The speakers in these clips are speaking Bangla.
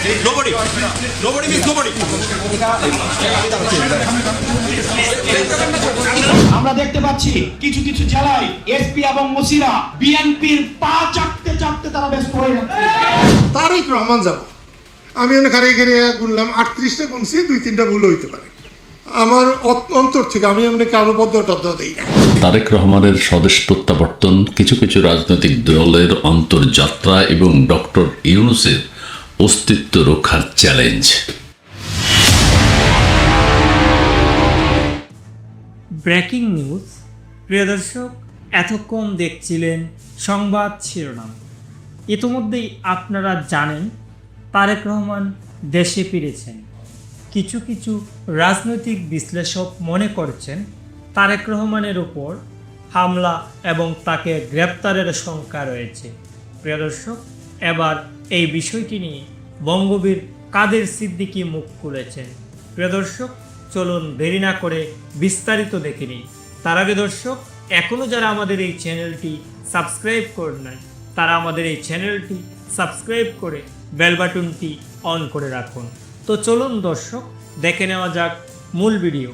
Nobody. Nobody means nobody. আমরা দেখতে পাচ্ছি কিছু কিছু জেলায় এসপি এবং ওসিরা বিএনপির পা চাটতে চাটতে তারা ব্যস্ত হয়ে যাচ্ছে তারেক রহমান যাব আমি অনেক হারিয়ে গেড়ে গুনলাম আটত্রিশটা গুনছি দুই তিনটা ভুল হইতে পারে আমার অন্তর থেকে আমি এমনি কারও বদ্ধ টদ্ধ দিই না তারেক রহমানের স্বদেশ প্রত্যাবর্তন কিছু কিছু রাজনৈতিক দলের অন্তর্যাত্রা এবং ডক্টর ইউনুসের অস্তিত্ব রক্ষার চ্যালেঞ্জ ব্রেকিং নিউজ। প্রিয় দর্শক, এতক্ষণ দেখছিলেন সংবাদ শিরোনাম। ইতোমধ্যেই আপনারা জানেন, তারেক রহমান দেশে ফিরেছেন। কিছু কিছু রাজনৈতিক বিশ্লেষক মনে করছেন, তারেক রহমানের উপর হামলা এবং তাকে গ্রেপ্তারের শঙ্কা রয়েছে। প্রিয় দর্শক এবার এই বিষয়টি নিয়ে বঙ্গবীর কাদের সিদ্দিকি মুখ খুলেছেন? প্রিয় দর্শক, চলুন দেরি না করে বিস্তারিত দেখে নিই। তার আগে দর্শক এখনও যারা আমাদের এই চ্যানেলটি সাবস্ক্রাইব করে নাই, তারা আমাদের এই চ্যানেলটি সাবস্ক্রাইব করে বেল বাটনটি অন করে রাখুন। তো চলুন দর্শক, দেখে নেওয়া যাক মূল ভিডিও।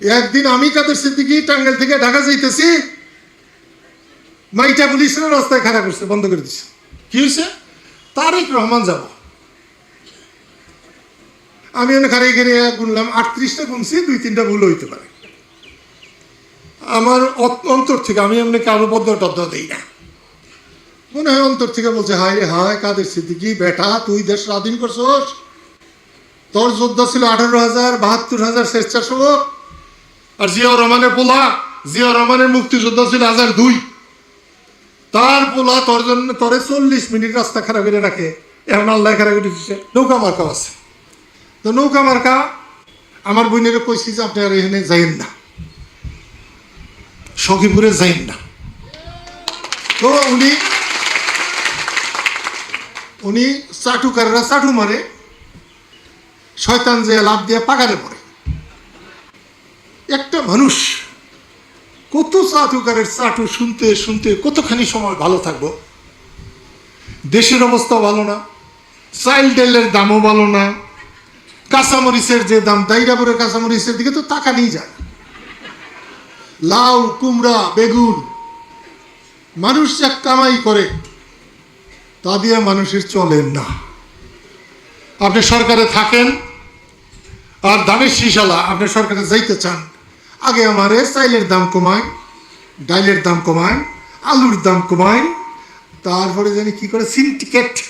একদিন আমি কাদের সিদ্দিকি টাঙ্গাইল থেকে ঢাকা যাইতেছি মাইটা পুলিশের রাস্তায় খারাপ করছে, বন্ধ করে দিছে। কি হয়েছে? তারেক রহমান যাব। আমি অনেক হারিয়ে গেড়ে গুনলাম, আটত্রিশটা গুনছি, দুই, তিনটা ভুল হইতে পারে। আমার অন্তর থেকে আমি এমনি কারও বদ্ধ টদ্ধ দিই না। মনে হয় অন্তর থেকে বলছে, হায় রে হায়, কাদের সিদ্দিকি, বেটা, তুই দেশ স্বাধীন করছস? তোর যোদ্ধা ছিল আঠারো হাজার, বাহাত্তর হাজার স্বেচ্ছাসেবক। আর জিয়াউর রহমানের পোলা, জিয়াউর রহমানের মুক্তিযোদ্ধা ছিল হাজার দুই। তার পোলা তোর জন্য, তোরে চল্লিশ মিনিট রাস্তা খারাপ করে রাখে। এখন আল্লাহ খারাপ করে দিচ্ছে নৌকা মার্কা আছে। তো নৌকা মার্কা, আমার বোনের কইছি যে আপনি আর এখানে যাইন না। সখীপুরে যাইন না। তো উনি উনি চাটুকাররা চাটু মারে। শয়তান যে লাভ দিয়ে পাকারে পড়ে। একটা মানুষ কত চাটুকারের চাটু শুনতে শুনতে কতখানি সময় ভালো থাকব? দেশের অবস্থা ভালো না চাইল ডাইলের দামও ভালো না, কাঁচামরিচের যে দাম, দাইরাপুরের কাঁচামরিচের দিকে তো টাকা নিয়ে যায়। লাউ, কুমড়া, বেগুন, মানুষ যা কামাই করে, তা দিয়ে মানুষের চলেন না। আপনি সরকারে থাকেন, আর ধানের শিশালা, আপনি সরকারে যাইতে চান আগে আমার চাইলের দাম কমায়, ডাইলের দাম কমায়, আলুর দাম কমায়, তারপরে জানি কি করে? সিন্ডিকেট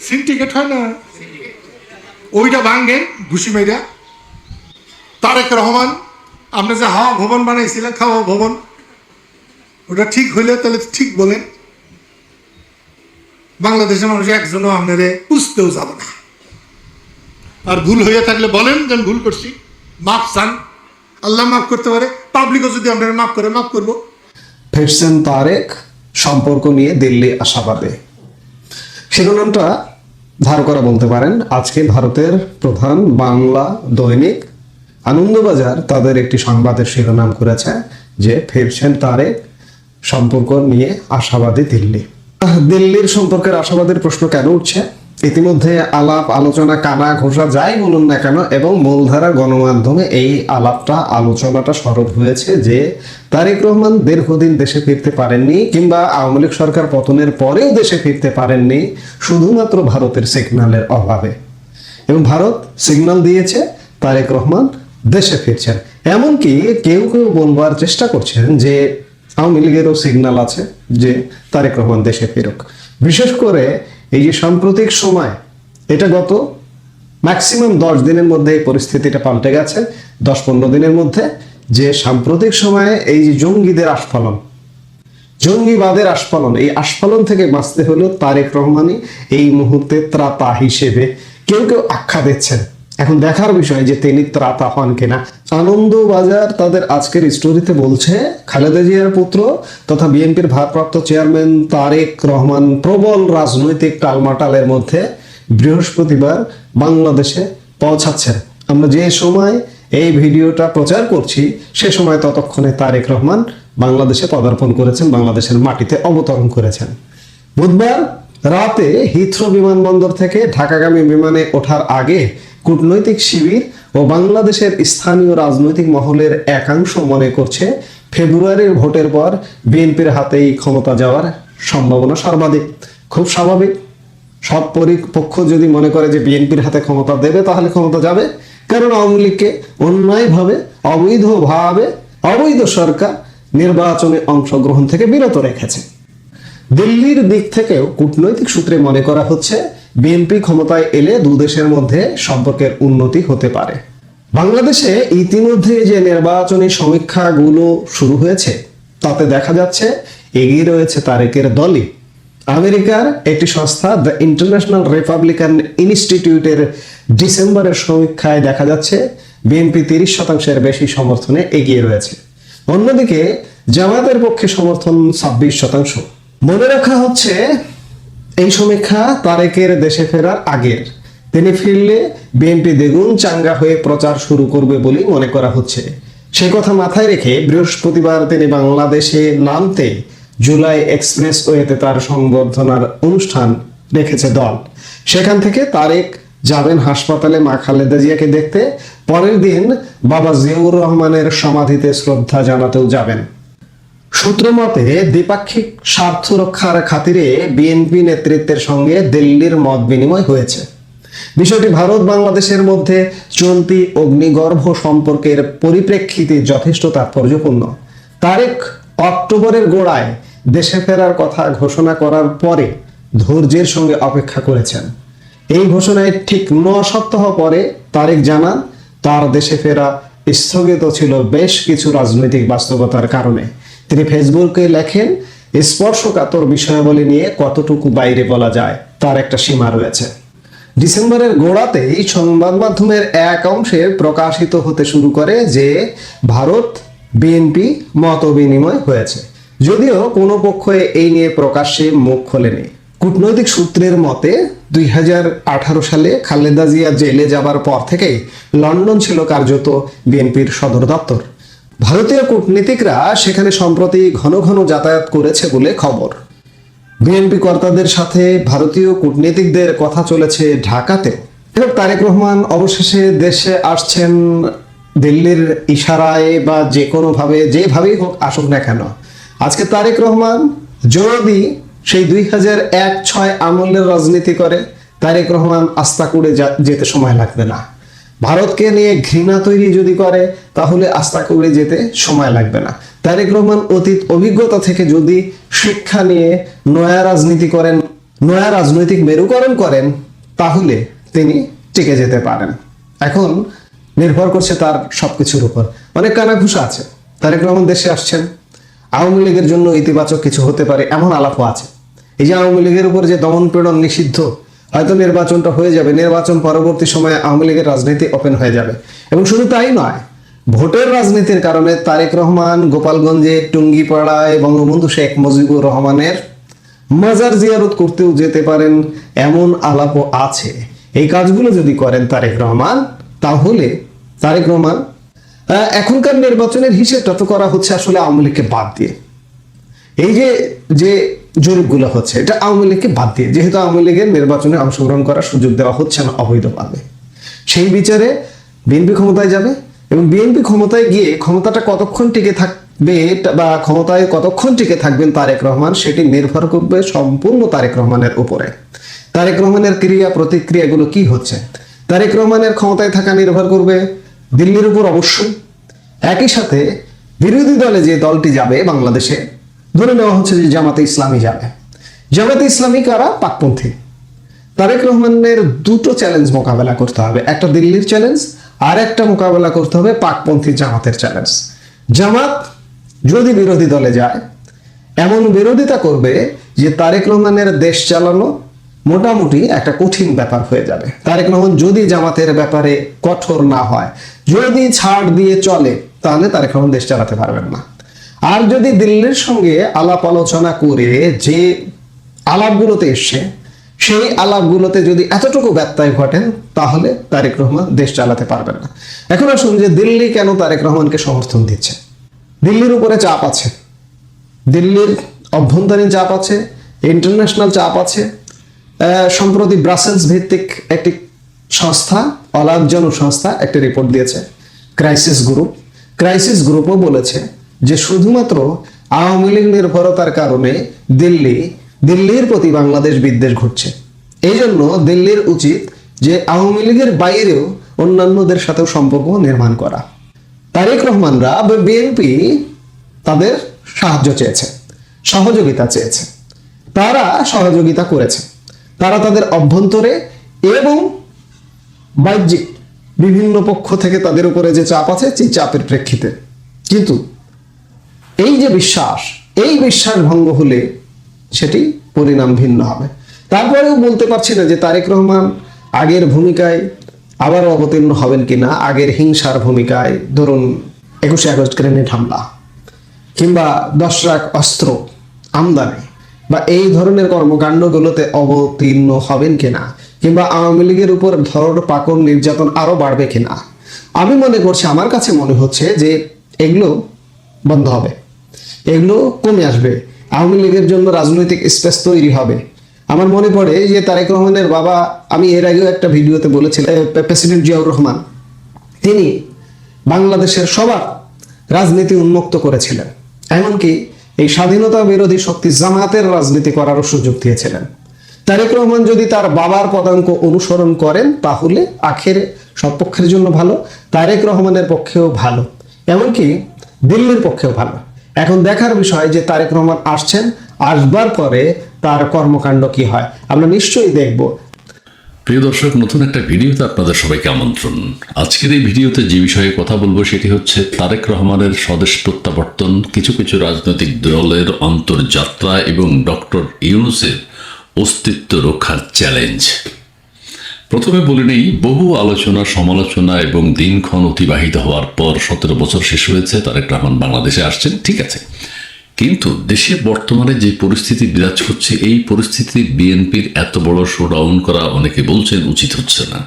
সিন্ডিকেট হয় না? ওইটা ভাঙ্গেন ঘুষি মাইরা। তারেক রহমান, আপনি যে হাওয়া ভবন বানাইছিলেন, খাওয়া ভবন, ওটা ঠিক হইলে তাহলে ঠিক বলেন। বাংলাদেশের মানুষ একজনও আপনারে বুঝতেও যাব না। আর ভুল হয়ে থাকলে বলেন যে আমি ভুল করছি। মাফ চান। আল্লাহ মাফ করতে পারে পাবলিকও যদি আপনারা মাফ করে মাফ করব। ফিরছেন তারেক সম্পর্ক নিয়ে দিল্লি আশাবাদে। শিরোনামটা ধার করা বলতে পারেন। আজকে ভারতের প্রধান বাংলা দৈনিক আনন্দবাজার তাদের একটি সংবাদের শিরোনাম করেছে যে ফিরছেন তারেক সম্পর্ক নিয়ে আশাবাদী দিল্লি। দিল্লির সম্পর্কের আশাবাদের প্রশ্ন কেন উঠছে? ইতিমধ্যে আলাপ, আলোচনা, কানা, ঘোষা যাই বলুন না কেন, এবং মূলধারা গণমাধ্যমে এই আলাপটা, আলোচনাটা সরব হয়েছে যে তারেক রহমান দীর্ঘদিন দেশে ফিরতে পারেননি, কিংবা আওয়ামী লীগ সরকার পতনের পরেও দেশে ফিরতে পারেননি, শুধুমাত্র ভারতের সিগন্যালের অভাবে। এবং ভারত সিগন্যাল দিয়েছে, তারেক রহমান দেশে ফিরছেন। এমনকি কেউ কেউ বলবার চেষ্টা করছেন যে আওয়ামী লীগেরও সিগন্যাল আছে, যে তারেক রহমান দেশে ফিরুক। বিশেষ করে এই যে সাম্প্রতিক সময়, এটা গত ম্যাক্সিমাম দশ দিনের মধ্যে এই পরিস্থিতিটা পাল্টে গেছে। দশ পনেরো দিনের মধ্যে যে সাম্প্রতিক সময়ে এই যে জঙ্গিদের আস্ফলন, জঙ্গিবাদের আস্ফলন, এই আস্ফলন থেকে বাঁচতে হলেও তারেক রহমানই। এই মুহূর্তে ত্রাতা হিসেবে কেউ কেউ আখ্যা দিচ্ছেন। এখন দেখার বিষয় যে তিনি ত্রাতা হন কিনা। আনন্দবাজার তাদের আজকের স্টোরিতে বলছে, খালেদা জিয়ার পুত্র তথা বিএনপির ভারপ্রাপ্ত চেয়ারম্যান তারেক রহমান প্রবল রাজনৈতিক টালমাটালের মধ্যে বৃহস্পতিবার বাংলাদেশে পৌঁছাচ্ছেন আমরা যে সময় এই ভিডিওটা প্রচার করছি, সে সময় ততক্ষণে তারেক রহমান বাংলাদেশে পদার্পণ করেছেন, বাংলাদেশের মাটিতে অবতরণ করেছেন। বুধবার রাতে হিথ্রো বিমানবন্দর থেকে ঢাকাগামী বিমানে ওঠার আগে কূটনৈতিক শিবির ও বাংলাদেশের স্থানীয় রাজনৈতিক মহলের একাংশ মনে করছে ফেব্রুয়ারির ভোটের পর বিএনপির হাতেই ক্ষমতা যাওয়ার সম্ভাবনা সর্বাধিক। খুব স্বাভাবিক। সব পরি- পক্ষ যদি মনে করে যে বিএনপির হাতে ক্ষমতা দেবে, তাহলে ক্ষমতা যাবে। কারণ আওয়ামী লীগকে অন্যায়ভাবে, অবৈধভাবে অবৈধ সরকার নির্বাচনে অংশগ্রহণ থেকে বিরত রেখেছে। দিল্লির দিক থেকেও কূটনৈতিক সূত্রে মনে করা হচ্ছে বিএনপি ক্ষমতায় এলে দু দেশের মধ্যে সম্পর্কের উন্নতি হতে পারে। বাংলাদেশে ইতিমধ্যে যে নির্বাচনী সমীক্ষাগুলো শুরু হয়েছে, তাতে দেখা যাচ্ছে এগিয়ে রয়েছে তারেকের দলই। আমেরিকার একটি সংস্থা, দ্য ইন্টারন্যাশনাল রিপাবলিকান ইনস্টিটিউটের ডিসেম্বরের সমীক্ষায় দেখা যাচ্ছে বিএনপি তিরিশ শতাংশের বেশি সমর্থনে এগিয়ে রয়েছে। অন্যদিকে জামাতের পক্ষে সমর্থন ছাব্বিশ শতাংশ। মনে রাখা হচ্ছে এই সমীক্ষা তারেকের দেশে ফেরার আগের। তিনি ফিরলে বিএনপি দ্বিগুণ চাঙ্গা হয়ে প্রচার শুরু করবে বলেই মনে করা হচ্ছে। সে কথা মাথায় রেখে বৃহস্পতিবার তিনি বাংলাদেশে নামতে জুলাই এক্সপ্রেস ওয়েতে তার সংবর্ধনার অনুষ্ঠান রেখেছে দল। সেখান থেকে তারেক যাবেন হাসপাতালে মা খালেদা জিয়াকে দেখতে। পরের দিন বাবা জিয়াউর রহমানের সমাধিতে শ্রদ্ধা জানাতেও যাবেন। সূত্র মতে দ্বিপাক্ষিক স্বার্থ রক্ষার খাতিরে বিএনপি নেতৃত্বের সঙ্গে দিল্লির মত বিনিময় হয়েছে। বিষয়টি ভারত বাংলাদেশের মধ্যে চলতি অগ্নিগর্ভ সম্পর্কের পরিপ্রেক্ষিতে যথেষ্ট তাৎপর্যপূর্ণ। তারেক অক্টোবরের গোড়ায় দেশে ফেরার কথা ঘোষণা করার পরে ধৈর্যের সঙ্গে অপেক্ষা করেছেন। এই ঘোষণায় ঠিক ন সপ্তাহ পরে তারেক জানান, তার দেশে ফেরা স্থগিত ছিল বেশ কিছু রাজনৈতিক বাস্তবতার কারণে। তিনি ফেসবুকে লেখেন, স্পর্শকাতর বিষয়াবলী নিয়ে কতটুকু বাইরে বলা যায়, তার একটা সীমা রয়েছে। ডিসেম্বরের গোড়াতেই সংবাদ মাধ্যমের এক অংশে প্রকাশিত হতে শুরু করে যে ভারত, বিএনপি মত বিনিময় হয়েছে। যদিও কোনো পক্ষ এই নিয়ে প্রকাশ্যে মুখ খোলেনি। কূটনৈতিক সূত্রের মতে, দুই হাজার আঠারো সালে খালেদা জিয়া জেলে যাবার পর থেকেই লন্ডন ছিল কার্যত বিএনপির সদর দপ্তর। ভারতীয় কূটনীতিকরা সেখানে সম্প্রতি ঘন ঘন যাতায়াত করেছে বলে খবর। বিএনপি কর্তাদের সাথে ভারতীয় কূটনীতিকদের কথা চলেছে ঢাকাতে। এবং তারেক রহমান অবশেষে দেশে আসছেন দিল্লির ইশারায় বা যে কোনোভাবে, যেভাবেই হোক আসুক না কেন। আজকে তারেক রহমান যদি সেই দুই হাজার এক ছয় আমলের রাজনীতি করে। তারেক রহমান আস্থা করে যেতে সময় লাগবে না। ভারতকে নিয়ে ঘৃণা তৈরি যদি করে, তাহলে আস্থা করে যেতে সময় লাগবে না। তারেক রহমান অতীত অভিজ্ঞতা থেকে যদি শিক্ষা নিয়ে নয়া রাজনীতি করেন, নয়া রাজনৈতিক মেরুকরণ করেন, তাহলে তিনি টিকে যেতে পারেন। এখন নির্ভর করছে তার সবকিছুর উপর। অনেক কানাঘুষা আছে। তারেক রহমান দেশে আসছেন। আওয়ামী লীগের জন্য ইতিবাচক কিছু হতে পারে, এমন আলাপও আছে। এই যে আওয়ামী লীগের উপর যে দমন পীড়ন নিষিদ্ধ হয়তো নির্বাচনটা হয়ে যাবে। নির্বাচন পরবর্তী সময়ে আওয়ামী লীগের রাজনীতি ওপেন হয়ে যাবে। এবং শুধু তাই নয়, ভোটের রাজনীতির কারণে তারেক রহমান, গোপালগঞ্জে টুঙ্গিপাড়ায় বঙ্গবন্ধু শেখ মুজিবুর রহমানের মাজার জিয়ারত করতেও যেতে পারেন এমন আলাপও আছে। এই কাজগুলো যদি করেন তারেক রহমান, তাহলে তারেক রহমান এখনকার নির্বাচনের হিসেবটা তো করা হচ্ছে আসলে আওয়ামী লীগকে বাদ দিয়ে। এই যে যে জরিপগুলো হচ্ছে, এটা আওয়ামী লীগকে বাদ দিয়ে, যেহেতু আওয়ামী লীগের নির্বাচনে অংশগ্রহণ করার সুযোগ দেওয়া হচ্ছে না অবৈধভাবে। সেই বিচারে বিএনপি ক্ষমতায় যাবে এবং বিএনপি ক্ষমতায় গিয়ে ক্ষমতাটা কতক্ষণ টিকে থাকবে বা ক্ষমতায় কতক্ষণ টিকে থাকবেন তারেক রহমান, সেটি নির্ভর করবে সম্পূর্ণ তারেক রহমানের উপরে। তারেক রহমানের ক্রিয়া প্রতিক্রিয়াগুলো কি হচ্ছে? তারেক রহমানের ক্ষমতায় থাকা নির্ভর করবে দিল্লির উপর অবশ্যই। একই সাথে বিরোধী দলে যে দলটি যাবে বাংলাদেশে ধরে নেওয়া হচ্ছে যে জামাতে ইসলামী যাবে। জামাতে ইসলামী কারা? পাকপন্থী। তারেক রহমানের দুটো চ্যালেঞ্জ মোকাবেলা করতে হবে। একটা দিল্লির চ্যালেঞ্জ আর একটা মোকাবেলা করতে হবে পাকপন্থী জামাতের চ্যালেঞ্জ জামাত যদি বিরোধী দলে যায়, এমন বিরোধিতা করবে যে তারেক রহমানের দেশ চালানো মোটামুটি একটা কঠিন ব্যাপার হয়ে যাবে। তারেক রহমান যদি জামাতের ব্যাপারে কঠোর না হয়, যদি ছাড় দিয়ে চলে, তাহলে তারেক রহমান দেশ চালাতে পারবেন না। আর যদি দিল্লির সঙ্গে আলাপ আলোচনা করে যে আলাপগুলোতে এসছে, সেই আলাপগুলোতে যদি এতটুকু ব্যত্যয় ঘটেন তাহলে তারেক রহমান দেশ চালাতে পারবেন না। এখন আসুন যে দিল্লি কেন তারেক রহমানকে সমর্থন দিচ্ছে। দিল্লির উপরে চাপ আছে। দিল্লির অভ্যন্তরীণ চাপ আছে, ইন্টারন্যাশনাল চাপ আছে। সম্প্রতি ব্রাসেলস ভিত্তিক একটি সংস্থা, অলাভজনক সংস্থা, একটি রিপোর্ট দিয়েছে, ক্রাইসিস গ্রুপ। ক্রাইসিস গ্রুপও বলেছে যে শুধুমাত্র আওয়ামী লীগ নির্ভরতার কারণে দিল্লি, দিল্লির প্রতি বাংলাদেশ বিদ্বেষ ঘটছে। এই জন্য দিল্লির উচিত যে আওয়ামী লীগের বাইরেও অন্যান্যদের সাথেও সম্পর্ক নির্মাণ করা। তারেক রহমানরা বিএনপি তাদের সাহায্য চেয়েছে, সহযোগিতা চেয়েছে। তারা সহযোগিতা করেছে। তারা তাদের অভ্যন্তরে এবং বাহ্যিক বিভিন্ন পক্ষ থেকে তাদের উপরে যে চাপ আছে, সেই চাপের প্রেক্ষিতে। কিন্তু এই যে বিশ্বাস, এই বিশ্বাস ভঙ্গ হলে সেটি পরিণাম ভিন্ন হবে। তারপরেও বলতে পারছি না যে তারেক রহমান আগের ভূমিকায় আবারও অবতীর্ণ হবেন কিনা, আগের হিংসার ভূমিকায় ধরুন একুশে আগস্ট গ্রেনেড হামলা, কিংবা দশ লাখ অস্ত্র আমদানি, বা এই ধরনের কর্মকাণ্ডগুলোতে অবতীর্ণ হবেন কিনা, কিংবা আওয়ামী লীগের উপর ধরর পাকড় নির্যাতন আরও বাড়বে কিনা। আমি মনে করছি, আমার কাছে মনে হচ্ছে যে এগুলো বন্ধ হবে। এগুলো কমে আসবে। আওয়ামী লীগের জন্য রাজনৈতিক স্পেস তৈরি হবে। আমার মনে পড়ে যে তারেক রহমানের বাবা, আমি এর আগেও একটা ভিডিওতে বলেছিলাম প্রেসিডেন্ট জিয়াউর রহমান। তিনি বাংলাদেশের সবার রাজনীতি উন্মুক্ত করেছিলেন। এমনকি এই স্বাধীনতা বিরোধী শক্তি জামাতের রাজনীতি করারও সুযোগ দিয়েছিলেন। তারেক রহমান যদি তার বাবার পদাঙ্ক অনুসরণ করেন, তাহলে আখের সব পক্ষের জন্য ভালো, তারেক রহমানের পক্ষেও ভালো। এমনকি দিল্লির পক্ষেও ভালো। এখন দেখার বিষয় যে তারেক রহমান আসছেন, আসবার পরে তার কর্মকাণ্ড কি হয়? আমরা নিশ্চয়ই দেখব। প্রিয় দর্শক, নতুন একটা ভিডিওতে আপনাদের সবাইকে আমন্ত্রণ। আজকের এই ভিডিওতে যে বিষয়ে কথা বলব সেটি হচ্ছে তারেক রহমানের স্বদেশ প্রত্যাবর্তন, কিছু কিছু রাজনৈতিক দলের অন্তর্যাত্রা এবং ডক্টর ইউনুসের অস্তিত্ব রক্ষার চ্যালেঞ্জ। প্রথমে বলে নেই, বহু আলোচনা, সমালোচনা এবং দিনক্ষণ অতিবাহিত হওয়ার পর সতেরো বছর শেষ হয়েছে, তারেক রহমান বাংলাদেশে আসছেন, ঠিক আছে। কিন্তু দেশে বর্তমানে যে পরিস্থিতি বিরাজ করছে, এই পরিস্থিতি বিএনপির এত বড় শোডাউন করা অনেকে বলছেন উচিত হচ্ছে না।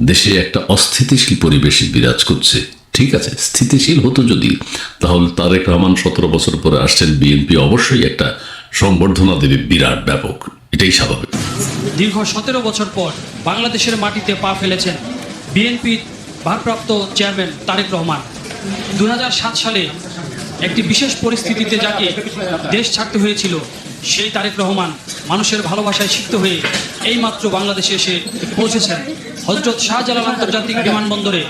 দেশে একটা অস্থিতিশীল পরিবেশ বিরাজ করছে, ঠিক আছে। স্থিতিশীল হতো যদি, তাহলে তারেক রহমান সতেরো বছর পরে আসছেন বিএনপি অবশ্যই একটা সংবর্ধনা দেবে, বিরাট ব্যাপক। এটাই স্বাভাবিক। দীর্ঘ সতেরো বছর পর বাংলাদেশের মাটিতে পা ফেলেছেন বিএনপির ভারপ্রাপ্ত চেয়ারম্যান তারেক রহমান। দু হাজার সাত সালে একটি বিশেষ পরিস্থিতিতে যাকে দেশ ছাড়তে হয়েছিল, সেই তারেক রহমান মানুষের ভালোবাসায় সিক্ত হয়ে এইমাত্র বাংলাদেশে এসে পৌঁছেছেন। হজরত শাহজালাল আন্তর্জাতিক বিমানবন্দরে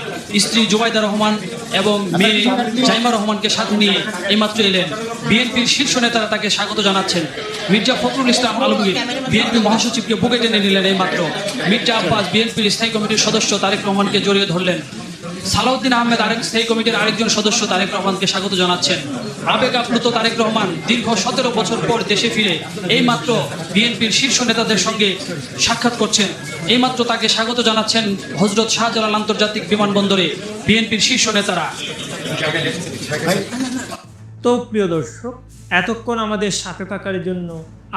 স্ত্রী জুবাইদা রহমান এবং মেয়ে জাইমা রহমানকে সাথে নিয়ে এইমাত্র এলেন। বিএনপির শীর্ষ নেতারা তাকে স্বাগত জানাচ্ছেন। মির্জা ফখরুল ইসলাম আলমগীর বিএনপি মহাসচিবকে বুকে টেনে নিলেন এইমাত্র। মির্জা আব্বাস বিএনপির স্থায়ী কমিটির সদস্য তারেক রহমানকে জড়িয়ে ধরলেন। সালাউদ্দিন আহমেদ আরেক স্থায়ী কমিটির আরেকজন সদস্য তারেক রহমানকে স্বাগত জানাচ্ছেন। আবেগ আপ্লুত তারেক রহমান দীর্ঘ সতেরো বছর পর দেশে ফিরে এইমাত্র বিএনপির শীর্ষ নেতাদের সঙ্গে সাক্ষাৎ করছেন। এইমাত্র তাকে স্বাগত জানাচ্ছেন হজরত শাহজালাল আন্তর্জাতিক বিমানবন্দরে বিএনপির শীর্ষ নেতারা। তো প্রিয় দর্শক, এতক্ষণ আমাদের সাথে থাকার জন্য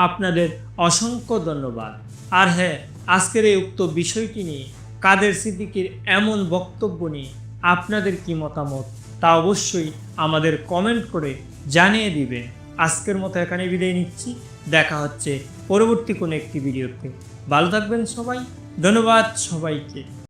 আপনাদের অসংখ্য ধন্যবাদ। আর হ্যাঁ আজকের এই উক্ত বিষয়টি নিয়ে কাদের সিদ্দিকির এমন বক্তব্য নিয়ে আপনাদের কি মতামত তা অবশ্যই আমাদের কমেন্ট করে জানিয়ে দিবেন আজকের মতো এখানে বিদায় নিচ্ছি। দেখা হচ্ছে পরবর্তী কোনো একটি ভিডিওতে ভালো থাকবেন সবাই। ধন্যবাদ সবাইকে।